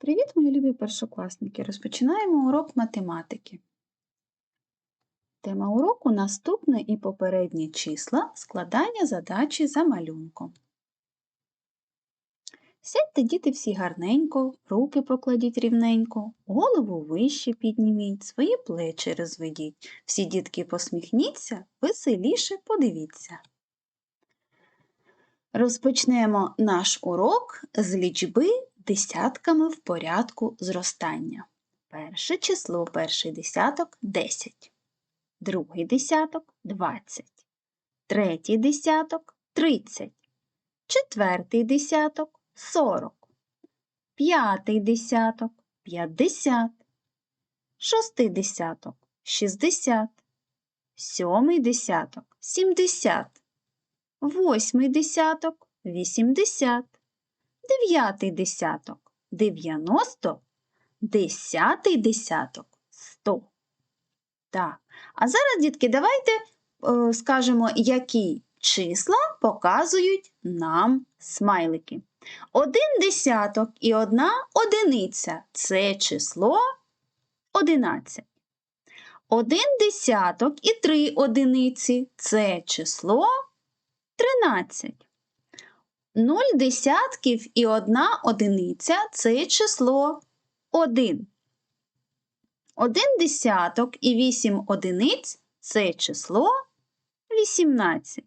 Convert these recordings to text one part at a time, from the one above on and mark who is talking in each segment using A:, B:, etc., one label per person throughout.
A: Привіт, мої любі першокласники! Розпочинаємо урок математики. Тема уроку наступне і попередні числа складання задачі за малюнком. Сядьте, діти, всі гарненько, руки покладіть рівненько, голову вище підніміть, свої плечі розведіть. Всі дітки посміхніться, веселіше подивіться. Розпочнемо наш урок з лічби десятками в порядку зростання. Перше число, перший десяток 10, другий десяток 20, третій десяток 30, четвертий десяток 40, п'ятий десяток 50, шостий десяток 60, сьомий десяток 70, восьмий десяток 80 дев'ятий десяток дев'яносто, десятий десяток сто. Так, а зараз, дітки, давайте е, скажемо, які числа показують нам смайлики. Один десяток і одна одиниця це число одинадцять. Один десяток і три одиниці це число тринадцять. Нуль десятків і одна одиниця це число 1. Один десяток і вісім одиниць це число 18.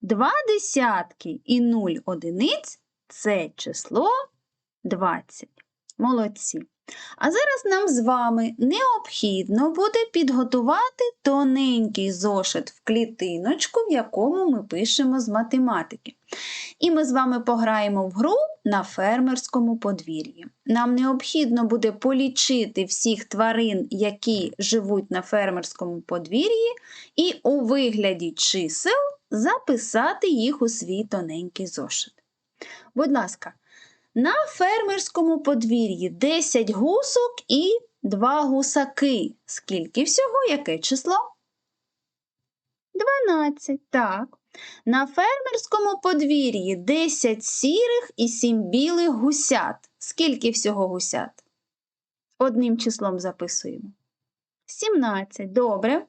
A: Два десятки і нуль одиниць це число 20. Молодці. А зараз нам з вами необхідно буде підготувати тоненький зошит в клітиночку, в якому ми пишемо з математики. І ми з вами пограємо в гру на фермерському подвір'ї. Нам необхідно буде полічити всіх тварин, які живуть на фермерському подвір'ї, і у вигляді чисел записати їх у свій тоненький зошит. Будь ласка, на фермерському подвір'ї 10 гусок і 2 гусаки. Скільки всього? Яке число? 12. Так. На фермерському подвір'ї 10 сірих і 7 білих гусят. Скільки всього гусят? Одним числом записуємо. 17. Добре.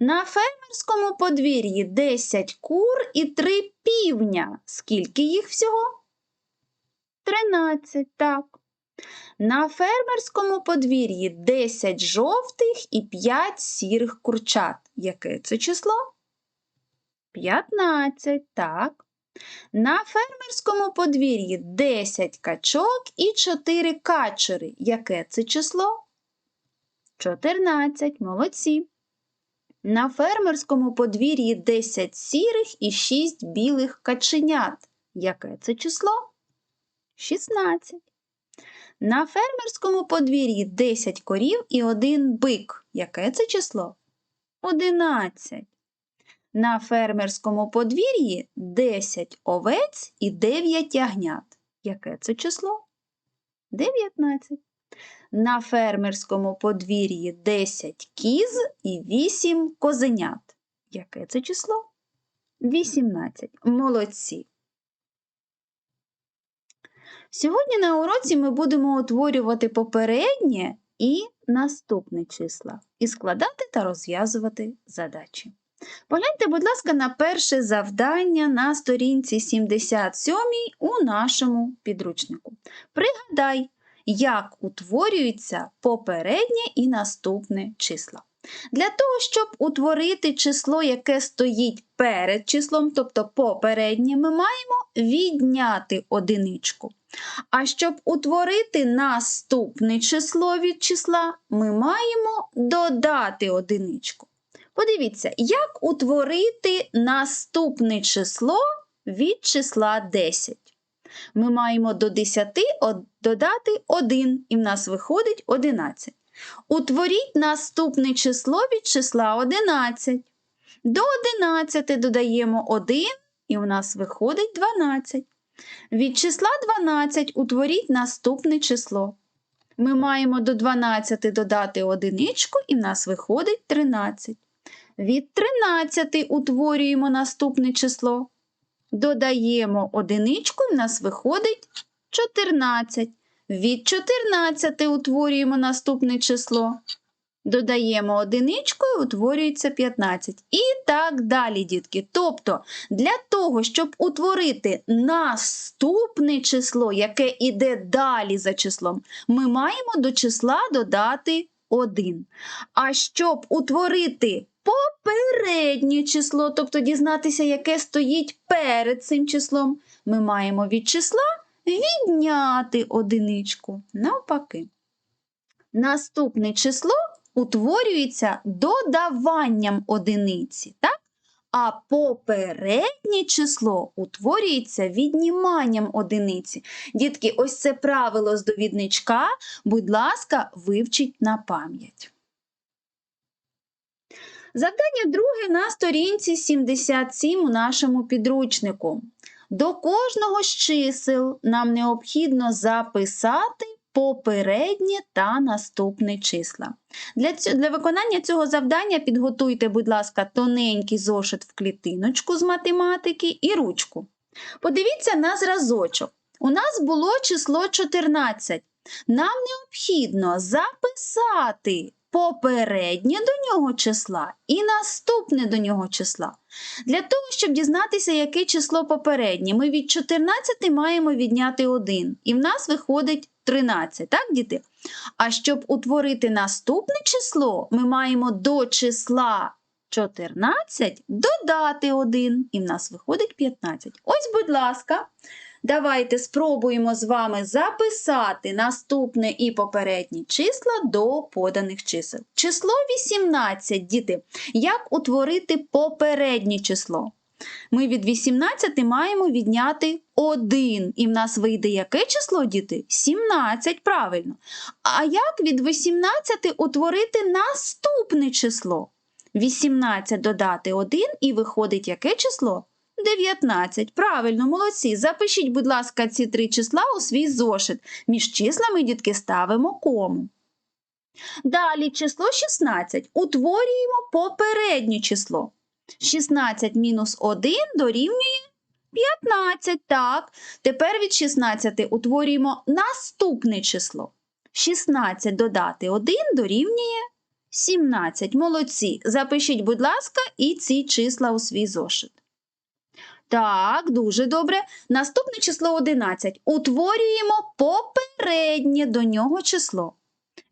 A: На фермерському подвір'ї 10 кур і 3 півня. Скільки їх всього? 13, так. На фермерському подвір'ї 10 жовтих і 5 сірих курчат. Яке це число? 15, так. На фермерському подвір'ї 10 качок і 4 качери. Яке це число? 14. Молодці. На фермерському подвір'ї 10 сірих і 6 білих каченят. Яке це число? 16. На фермерському подвір'ї 10 корів і один бик. Яке це число? 11. На фермерському подвір'ї 10 овець і 9 ягнят. Яке це число? 19. На фермерському подвір'ї 10 кіз і 8 козенят. Яке це число? 18. Молодці. Сьогодні на уроці ми будемо утворювати попереднє і наступне числа і складати та розв'язувати задачі. Погляньте, будь ласка, на перше завдання на сторінці 77 у нашому підручнику. Пригадай, як утворюються попереднє і наступне числа. Для того, щоб утворити число, яке стоїть перед числом, тобто попереднє, ми маємо відняти одиничку. А щоб утворити наступне число від числа, ми маємо додати одиничку. Подивіться, як утворити наступне число від числа 10. Ми маємо до 10 додати 1, і в нас виходить 11. Утворіть наступне число від числа 11. До 11 додаємо 1, і у нас виходить 12. Від числа 12 утворіть наступне число. Ми маємо до 12 додати одиничку, і в нас виходить 13. Від 13 утворюємо наступне число. Додаємо одиничку, і в нас виходить 14. Від 14 утворюємо наступне число. Додаємо одиничку і утворюється 15. І так далі, дітки. Тобто, для того, щоб утворити наступне число, яке йде далі за числом, ми маємо до числа додати 1. А щоб утворити попереднє число, тобто дізнатися, яке стоїть перед цим числом, ми маємо від числа відняти одиничку. Навпаки. Наступне число утворюється додаванням одиниці, так? А попереднє число утворюється відніманням одиниці. Дітки, ось це правило з довідничка, будь ласка, вивчіть на пам'ять. Завдання друге на сторінці 77 у нашому підручнику. До кожного з чисел нам необхідно записати попереднє та наступне числа. Для, цю- для виконання цього завдання підготуйте, будь ласка, тоненький зошит в клітиночку з математики і ручку. Подивіться на зразочок. У нас було число 14. Нам необхідно записати попереднє до нього числа і наступне до нього числа. Для того, щоб дізнатися, яке число попереднє, ми від 14 маємо відняти 1, і в нас виходить 13, так, діти? А щоб утворити наступне число, ми маємо до числа 14 додати 1, і в нас виходить 15. Ось, будь ласка, давайте спробуємо з вами записати наступне і попередні числа до поданих чисел. Число 18, діти. Як утворити попереднє число? Ми від 18 маємо відняти 1. І в нас вийде яке число, діти? 17, правильно. А як від 18 утворити наступне число? 18 додати 1 і виходить яке число? 19. Правильно, молодці. Запишіть, будь ласка, ці три числа у свій зошит. Між числами, дітки, ставимо кому. Далі число 16. Утворюємо попереднє число. 16 мінус 1 дорівнює 15. Так. Тепер від 16 утворюємо наступне число. 16 додати 1 дорівнює 17. Молодці. Запишіть, будь ласка, і ці числа у свій зошит. Так, дуже добре. Наступне число 11. Утворюємо попереднє до нього число.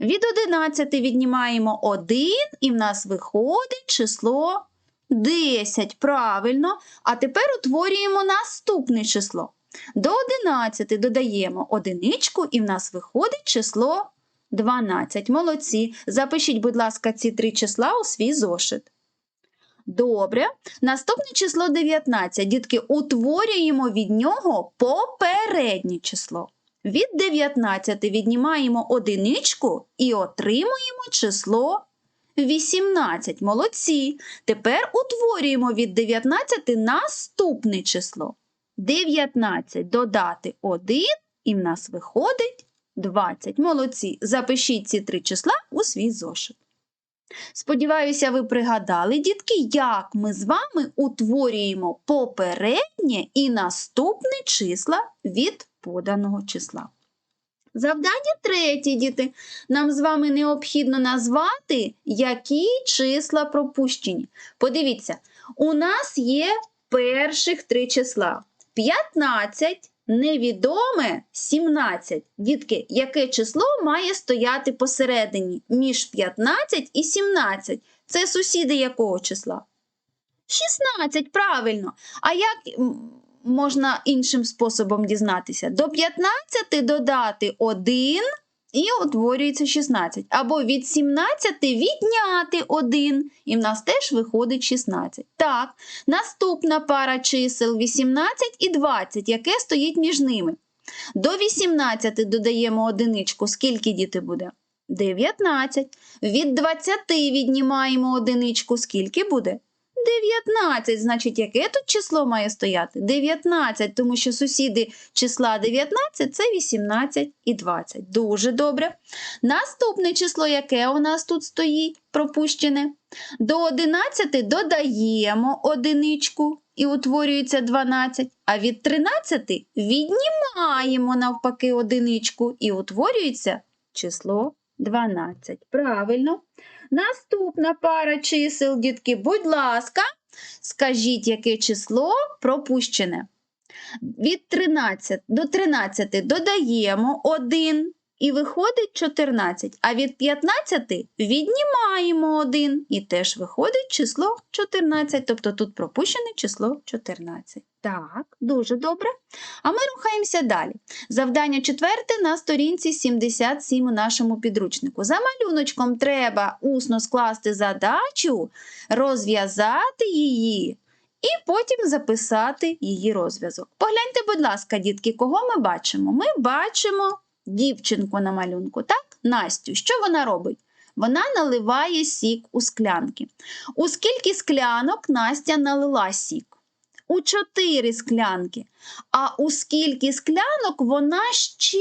A: Від 11 віднімаємо 1, і в нас виходить число 10. Правильно. А тепер утворюємо наступне число. До 11 додаємо одиничку, і в нас виходить число 12. Молодці. Запишіть, будь ласка, ці три числа у свій зошит. Добре. Наступне число 19. Дітки, утворюємо від нього попереднє число. Від 19 віднімаємо одиничку і отримуємо число 18. Молодці. Тепер утворюємо від 19 наступне число. 19 додати 1, і в нас виходить 20. Молодці. Запишіть ці три числа у свій зошит. Сподіваюся, ви пригадали, дітки, як ми з вами утворюємо попереднє і наступне числа від поданого числа. Завдання третє, діти. Нам з вами необхідно назвати, які числа пропущені. Подивіться, у нас є перших три числа: 15, невідоме 17. Дітки, яке число має стояти посередині між 15 і 17? Це сусіди якого числа? 16, правильно. А як можна іншим способом дізнатися? До 15 додати 1 і утворюється 16. Або від 17 відняти 1, і в нас теж виходить 16. Так, наступна пара чисел 18 і 20, яке стоїть між ними. До 18 додаємо одиничку. Скільки діти буде? 19. Від 20 віднімаємо одиничку. Скільки буде? 19. Значить, яке тут число має стояти? 19, тому що сусіди числа 19 це 18 і 20. Дуже добре. Наступне число, яке у нас тут стоїть, пропущене. До 11 додаємо одиничку і утворюється 12, а від 13 віднімаємо навпаки одиничку і утворюється число 12. Правильно. Наступна пара чисел, дітки, будь ласка, скажіть, яке число пропущене. Від 13 до 13 додаємо 1 і виходить 14, а від 15 віднімаємо 1 і теж виходить число 14, тобто тут пропущене число 14. Так, дуже добре. А ми рухаємося далі. Завдання четверте на сторінці 77 у нашому підручнику. За малюночком треба усно скласти задачу, розв'язати її і потім записати її розв'язок. Погляньте, будь ласка, дітки, кого ми бачимо? Ми бачимо дівчинку на малюнку, так? Настю. Що вона робить? Вона наливає сік у склянки. У скільки склянок Настя налила сік? У чотири склянки. А у скільки склянок вона ще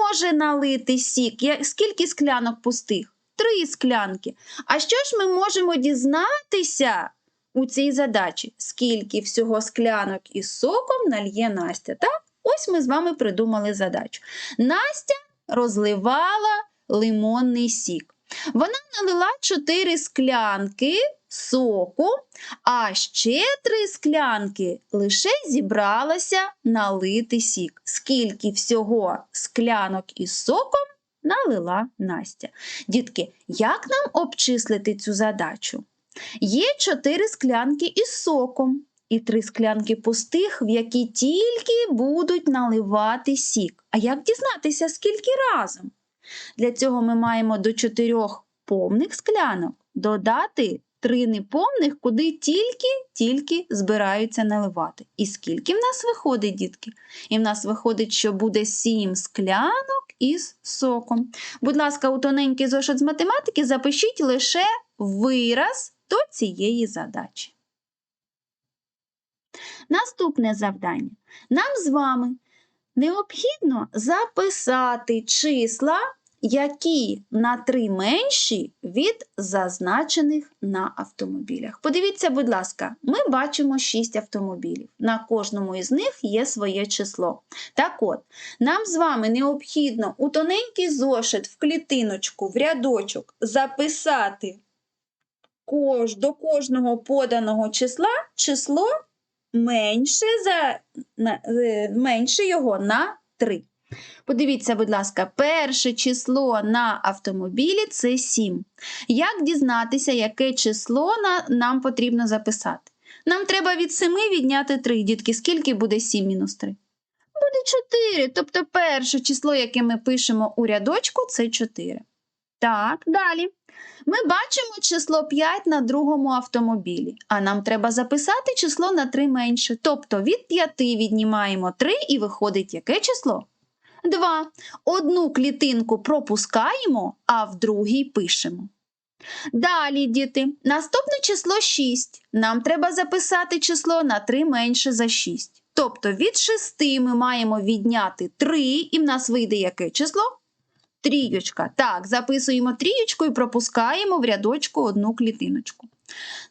A: може налити сік? Скільки склянок пустих? Три склянки. А що ж ми можемо дізнатися у цій задачі? Скільки всього склянок із соком нальє Настя? Так? Ось ми з вами придумали задачу. Настя розливала лимонний сік. Вона налила 4 склянки соку, а ще 3 склянки лише зібралася налити сік. Скільки всього склянок із соком налила Настя. Дітки, як нам обчислити цю задачу? Є 4 склянки із соком і 3 склянки пустих, в які тільки будуть наливати сік. А як дізнатися, скільки разом? Для цього ми маємо до 4 повних склянок додати 3 неповних, куди тільки-тільки збираються наливати. І скільки в нас виходить, дітки? І в нас виходить, що буде 7 склянок із соком. Будь ласка, у тоненький зошит з математики запишіть лише вираз до цієї задачі. Наступне завдання. Нам з вами необхідно записати числа, які на 3 менші від зазначених на автомобілях. Подивіться, будь ласка, ми бачимо 6 автомобілів. На кожному із них є своє число. Так от, нам з вами необхідно у тоненький зошит в клітиночку, в рядочок записати кож, до кожного поданого числа число менше, за, е, менше його на 3. Подивіться, будь ласка, перше число на автомобілі це 7. Як дізнатися, яке число на, нам потрібно записати? Нам треба від 7 відняти 3. Дітки, скільки буде 7 мінус 3? Буде 4. Тобто перше число, яке ми пишемо у рядочку, це 4. Так, далі. Ми бачимо число 5 на другому автомобілі, а нам треба записати число на 3 менше. Тобто від 5 віднімаємо 3 і виходить яке число? 2. Одну клітинку пропускаємо, а в другій пишемо. Далі, діти, наступне число 6. Нам треба записати число на 3 менше за 6. Тобто від 6 ми маємо відняти 3, і в нас вийде яке число? Трійочка. Так, записуємо трієчку і пропускаємо в рядочку одну клітиночку.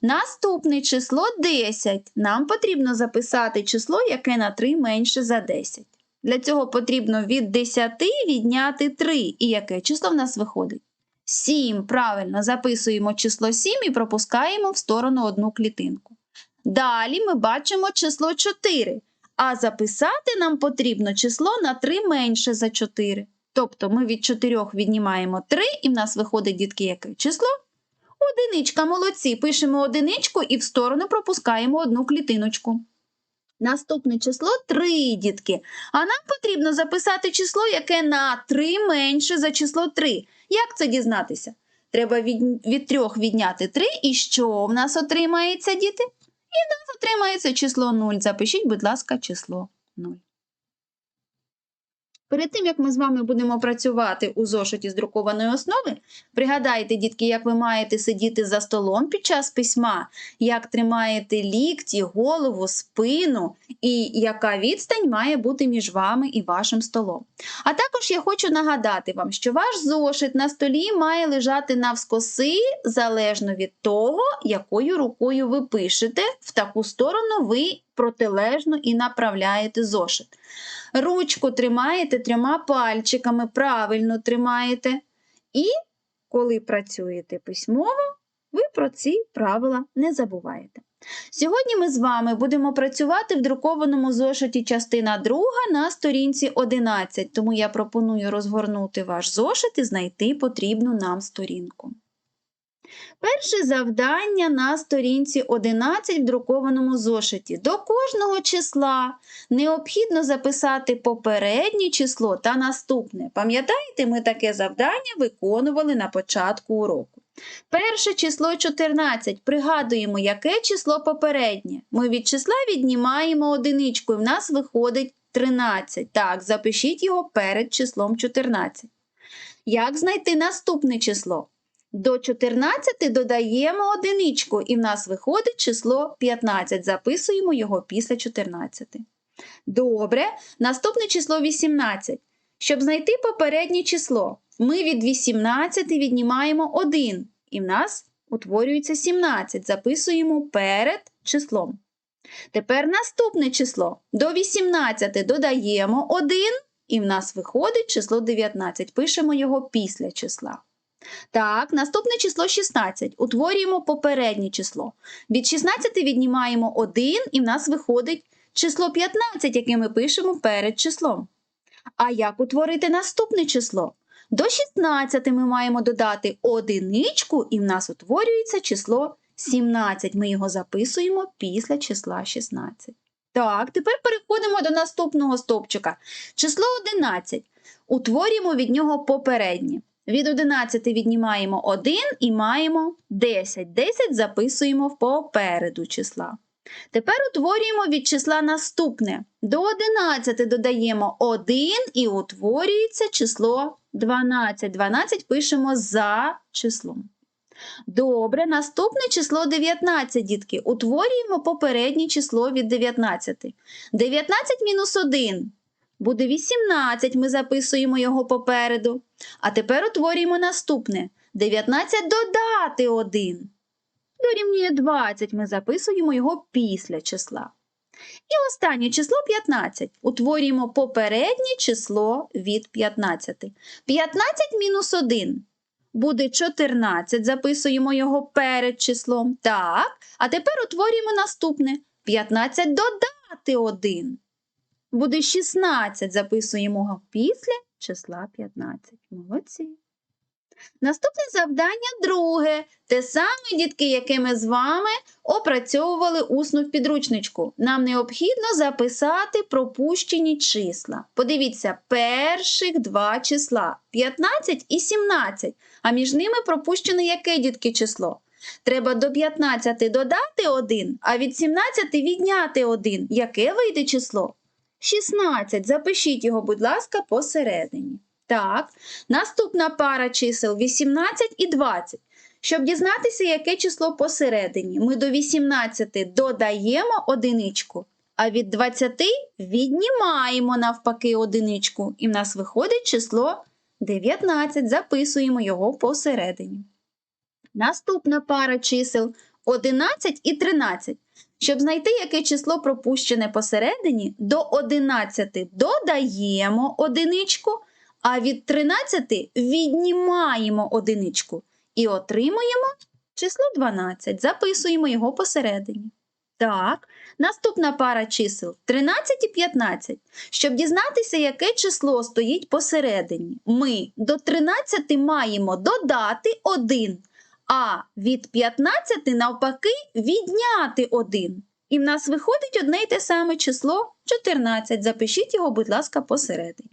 A: Наступне число 10. Нам потрібно записати число, яке на 3 менше за 10. Для цього потрібно від 10 відняти 3. І яке число в нас виходить? 7. Правильно, записуємо число 7 і пропускаємо в сторону одну клітинку. Далі ми бачимо число 4. А записати нам потрібно число на 3 менше за 4. Тобто ми від 4 віднімаємо 3, і в нас виходить, дітки, яке число? Одиничка, молодці. Пишемо одиничку і в сторону пропускаємо одну клітиночку. Наступне число 3, дітки. А нам потрібно записати число, яке на 3 менше за число 3. Як це дізнатися? Треба від, від 3 відняти 3, і що в нас отримається, діти? І в нас отримається число 0. Запишіть, будь ласка, число 0. Перед тим, як ми з вами будемо працювати у зошиті з друкованої основи, пригадайте, дітки, як ви маєте сидіти за столом під час письма, як тримаєте лікті, голову, спину і яка відстань має бути між вами і вашим столом. А також я хочу нагадати вам, що ваш зошит на столі має лежати навскоси, залежно від того, якою рукою ви пишете, в таку сторону ви протилежно і направляєте зошит. Ручку тримаєте трьома пальчиками, правильно тримаєте. І коли працюєте письмово, ви про ці правила не забуваєте. Сьогодні ми з вами будемо працювати в друкованому зошиті частина 2 на сторінці 11, тому я пропоную розгорнути ваш зошит і знайти потрібну нам сторінку. Перше завдання на сторінці 11 в друкованому зошиті. До кожного числа необхідно записати попереднє число та наступне. Пам'ятаєте, ми таке завдання виконували на початку уроку. Перше число 14. Пригадуємо, яке число попереднє. Ми від числа віднімаємо одиничку, і в нас виходить 13. Так, запишіть його перед числом 14. Як знайти наступне число? До 14 додаємо одиничку, і в нас виходить число 15. Записуємо його після 14. Добре, наступне число 18. Щоб знайти попереднє число, ми від 18 віднімаємо 1, і в нас утворюється 17. Записуємо перед числом. Тепер наступне число. До 18 додаємо 1, і в нас виходить число 19. Пишемо його після числа. Так, наступне число 16. Утворюємо попереднє число. Від 16 віднімаємо 1, і в нас виходить число 15, яке ми пишемо перед числом. А як утворити наступне число? До 16 ми маємо додати одиничку, і в нас утворюється число 17. Ми його записуємо після числа 16. Так, тепер переходимо до наступного стовпчика. Число 11. Утворюємо від нього попереднє. Від 11 віднімаємо 1 і маємо 10. 10 записуємо попереду числа. Тепер утворюємо від числа наступне. До 11 додаємо 1 і утворюється число 12. 12 пишемо за числом. Добре, наступне число 19, дітки. Утворюємо попереднє число від 19. 19 мінус 1 буде 18, ми записуємо його попереду. А тепер утворюємо наступне. 19 додати 1. Дорівнює 20, ми записуємо його після числа. І останнє число 15. Утворюємо попереднє число від 15. 15 мінус 1 буде 14, записуємо його перед числом. Так, а тепер утворюємо наступне. 15 додати 1 буде 16. Записуємо після числа 15. Молодці. Наступне завдання друге. Те саме, дітки, яке ми з вами опрацьовували усну в підручничку. Нам необхідно записати пропущені числа. Подивіться, перших два числа 15 і 17. А між ними пропущено яке дітки число? Треба до 15 додати 1, а від 17 відняти 1. Яке вийде число? 16. Запишіть його, будь ласка, посередині. Так, наступна пара чисел 18 і 20. Щоб дізнатися, яке число посередині, ми до 18 додаємо одиничку, а від 20 віднімаємо навпаки одиничку. І в нас виходить число 19. Записуємо його посередині. Наступна пара чисел 11 і 13. Щоб знайти, яке число пропущене посередині, до 11 додаємо одиничку, а від 13 віднімаємо одиничку і отримуємо число 12. Записуємо його посередині. Так, наступна пара чисел 13 і 15. Щоб дізнатися, яке число стоїть посередині, ми до 13 маємо додати 1 а від 15 навпаки відняти 1. І в нас виходить одне й те саме число 14. Запишіть його, будь ласка, посередині.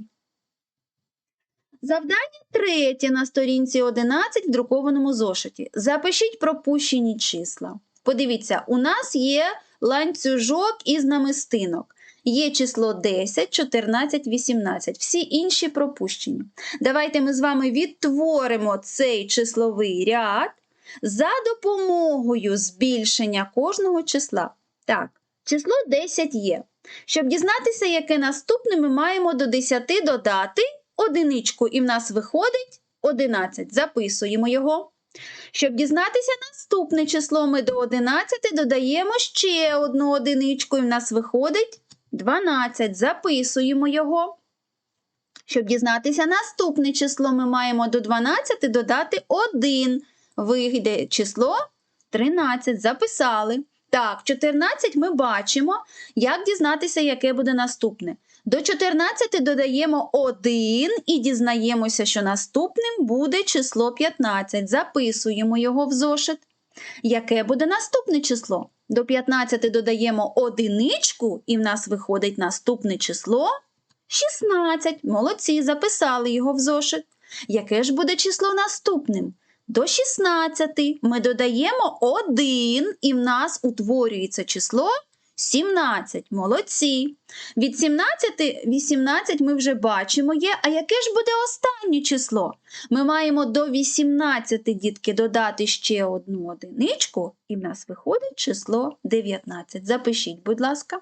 A: Завдання третє на сторінці 11 в друкованому зошиті. Запишіть пропущені числа. Подивіться, у нас є ланцюжок із намистинок. Є число 10, 14, 18. Всі інші пропущені. Давайте ми з вами відтворимо цей числовий ряд за допомогою збільшення кожного числа. Так, число 10 є. Щоб дізнатися, яке наступне, ми маємо до 10 додати одиничку, і в нас виходить 11. Записуємо його. Щоб дізнатися наступне число, ми до 11 додаємо ще одну одиничку, і в нас виходить 12. Записуємо його. Щоб дізнатися наступне число, ми маємо до 12 додати 1. Вийде число 13. Записали. Так, 14 ми бачимо. Як дізнатися, яке буде наступне? До 14 додаємо 1 і дізнаємося, що наступним буде число 15. Записуємо його в зошит. Яке буде наступне число? До 15 додаємо одиничку, і в нас виходить наступне число 16. Молодці, записали його в зошит. Яке ж буде число наступним? До 16 ми додаємо 1, і в нас утворюється число 17. Молодці. Від 17, 18 ми вже бачимо є. А яке ж буде останнє число? Ми маємо до 18 дітки додати ще одну одиничку, і в нас виходить число 19. Запишіть, будь ласка.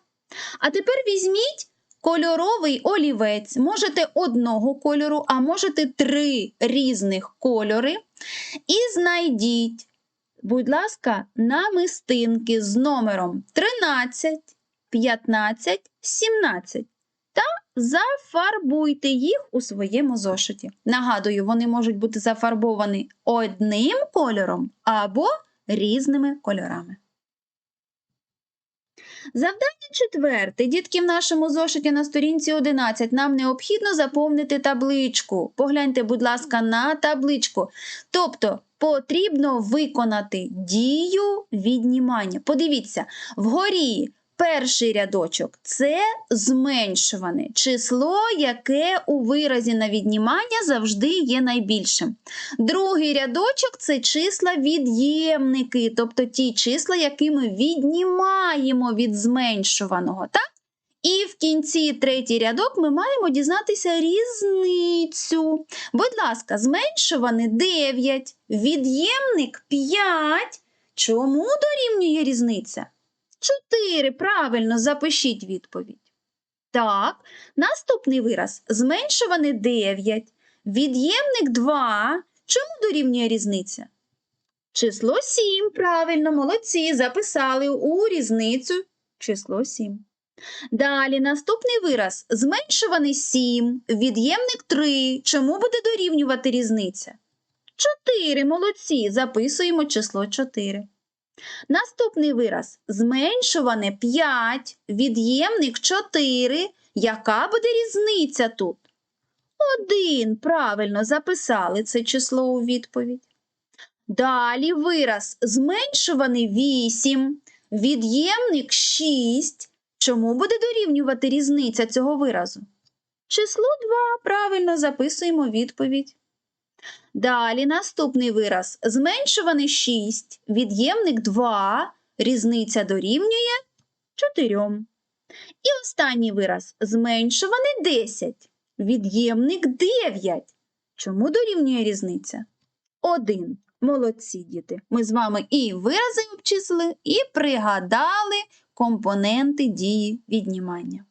A: А тепер візьміть кольоровий олівець. Можете одного кольору, а можете три різних кольори. І знайдіть, будь ласка, намистинки з номером 13, 15, 17 та зафарбуйте їх у своєму зошиті. Нагадую, вони можуть бути зафарбовані одним кольором або різними кольорами. Завдання четверте. Дітки в нашому зошиті на сторінці 11 нам необхідно заповнити табличку. Погляньте, будь ласка, на табличку. Тобто потрібно виконати дію віднімання. Подивіться, вгорі перший рядочок це зменшуване число, яке у виразі на віднімання завжди є найбільшим. Другий рядочок це числа від'ємники, тобто ті числа, які ми віднімаємо від зменшуваного. так? І в кінці третій рядок ми маємо дізнатися різницю. Будь ласка, зменшуване 9, від'ємник 5. Чому дорівнює різниця? 4. Правильно, запишіть відповідь. Так, наступний вираз зменшуване 9, від'ємник 2. Чому дорівнює різниця? Число 7. Правильно, молодці, записали у різницю число 7. Далі наступний вираз зменшуваний 7, від'ємник 3. Чому буде дорівнювати різниця? 4. Молодці. Записуємо число 4. Наступний вираз зменшуване 5, від'ємник 4. Яка буде різниця тут? 1. Правильно записали це число у відповідь. Далі вираз зменшуваний 8, від'ємник 6. Чому буде дорівнювати різниця цього виразу? Число 2. Правильно записуємо відповідь. Далі наступний вираз зменшуваний 6, від'ємник 2, різниця дорівнює 4. І останній вираз зменшуваний 10, від'ємник 9. Чому дорівнює різниця? 1. Молодці діти. Ми з вами і вирази обчислили, і пригадали компоненти дії віднімання.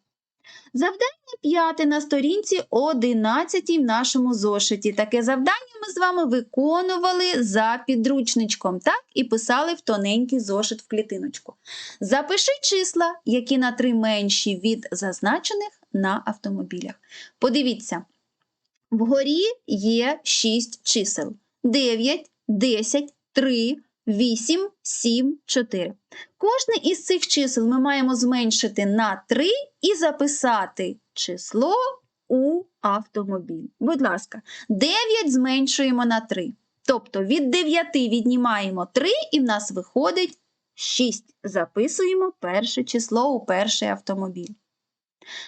A: Завдання п'яте на сторінці 11 в нашому зошиті. Таке завдання ми з вами виконували за підручничком, так? І писали в тоненький зошит в клітиночку. Запиши числа, які на 3 менші від зазначених на автомобілях. Подивіться, вгорі є 6 чисел: 9, 10, 3, 8, 7, 4. Кожне із цих чисел ми маємо зменшити на 3 і записати число у автомобіль. Будь ласка, 9 зменшуємо на 3. Тобто від 9 віднімаємо 3 і в нас виходить 6. Записуємо перше число у перший автомобіль.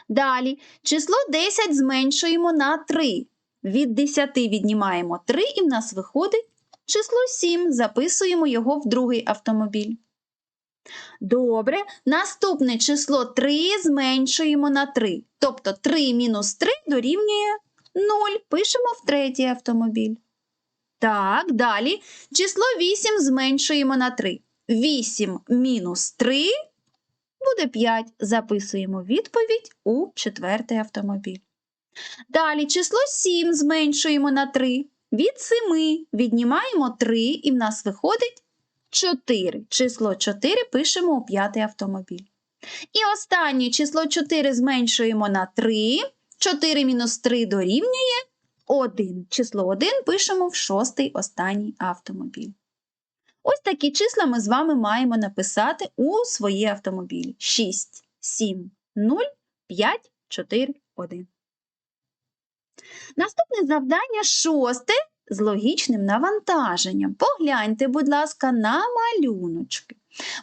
A: Далі число 10 зменшуємо на 3. Від 10 віднімаємо 3 і в нас виходить число 7. Записуємо його в другий автомобіль. Добре. Наступне число 3 зменшуємо на 3. Тобто 3 мінус 3 дорівнює 0. Пишемо в третій автомобіль. Так, далі. Число 8 зменшуємо на 3. 8 мінус 3 буде 5. Записуємо відповідь у четвертий автомобіль. Далі число 7 зменшуємо на 3. Від 7 віднімаємо 3 і в нас виходить 4. Число 4 пишемо у п'ятий автомобіль. І останнє число 4 зменшуємо на 3. 4 мінус 3 дорівнює 1. Число 1 пишемо в шостий останній автомобіль. Ось такі числа ми з вами маємо написати у свої автомобілі. 6, 7, 0, 5, 4, 1. Наступне завдання шосте з логічним навантаженням. Погляньте, будь ласка, на малюночки.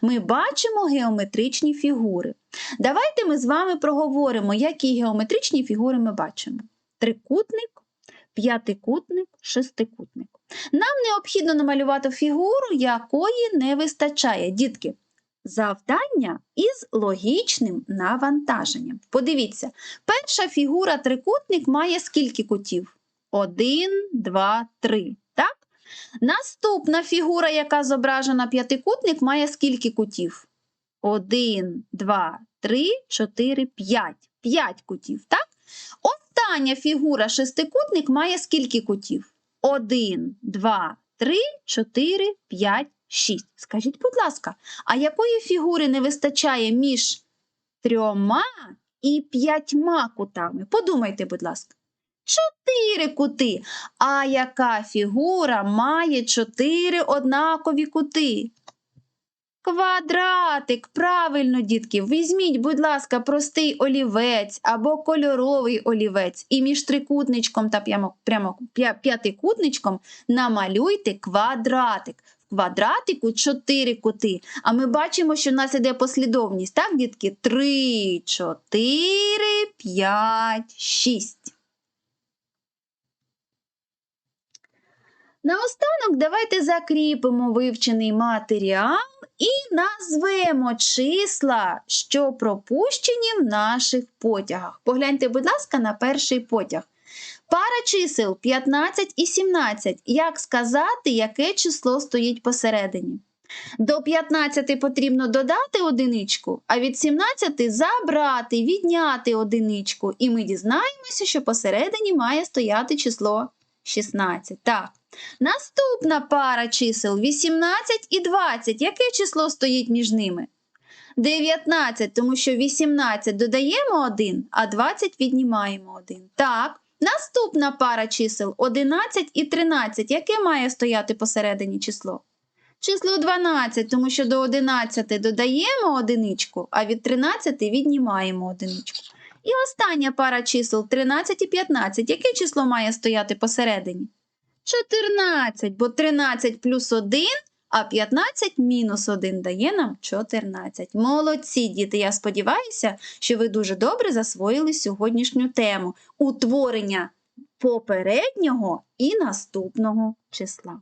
A: Ми бачимо геометричні фігури. Давайте ми з вами проговоримо, які геометричні фігури ми бачимо. Трикутник, п'ятикутник, шестикутник. Нам необхідно намалювати фігуру, якої не вистачає. Дітки, завдання із логічним навантаженням. Подивіться, перша фігура трикутник має скільки кутів? Один, два, три. Так? Наступна фігура, яка зображена п'ятикутник, має скільки кутів? Один, два, три, чотири, п'ять. П'ять кутів, так? Остання фігура шестикутник має скільки кутів? Один, два, три, чотири, п'ять, шість. Скажіть, будь ласка, а якої фігури не вистачає між трьома і п'ятьма кутами? Подумайте, будь ласка. Чотири кути. А яка фігура має чотири однакові кути? Квадратик, правильно, дітки, візьміть, будь ласка, простий олівець або кольоровий олівець, і між трикутничком та прямо п'ятикутничком намалюйте квадратик. Квадратику чотири кути. А ми бачимо, що в нас іде послідовність. Так, дітки? Три, чотири, п'ять, шість. Наостанок давайте закріпимо вивчений матеріал і назвемо числа, що пропущені в наших потягах. Погляньте, будь ласка, на перший потяг. Пара чисел 15 і 17. Як сказати, яке число стоїть посередині? До 15 потрібно додати одиничку, а від 17 забрати, відняти одиничку. І ми дізнаємося, що посередині має стояти число 16. Так. Наступна пара чисел 18 і 20. Яке число стоїть між ними? 19, тому що 18 додаємо 1, а 20 віднімаємо 1. Так. Наступна пара чисел 11 і 13. Яке має стояти посередині число? Число 12, тому що до 11 додаємо одиничку, а від 13 віднімаємо одиничку. І остання пара чисел 13 і 15. Яке число має стояти посередині? 14, бо 13 плюс 1, а 15 мінус 1 дає нам 14. Молодці, діти! Я сподіваюся, що ви дуже добре засвоїли сьогоднішню тему утворення попереднього і наступного числа.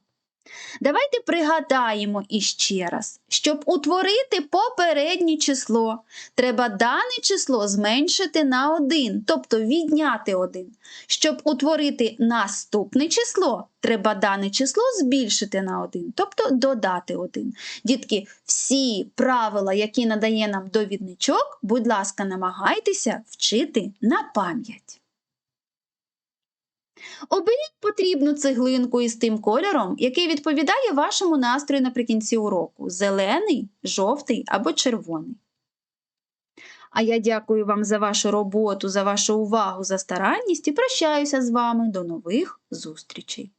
A: Давайте пригадаємо іще раз, щоб утворити попереднє число, треба дане число зменшити на 1, тобто відняти 1. Щоб утворити наступне число, треба дане число збільшити на 1, тобто додати 1. Дітки, всі правила, які надає нам довідничок, будь ласка, намагайтеся вчити на пам'ять. Оберіть потрібну цеглинку із тим кольором, який відповідає вашому настрою наприкінці уроку зелений, жовтий або червоний. А я дякую вам за вашу роботу, за вашу увагу, за старанність і прощаюся з вами до нових зустрічей.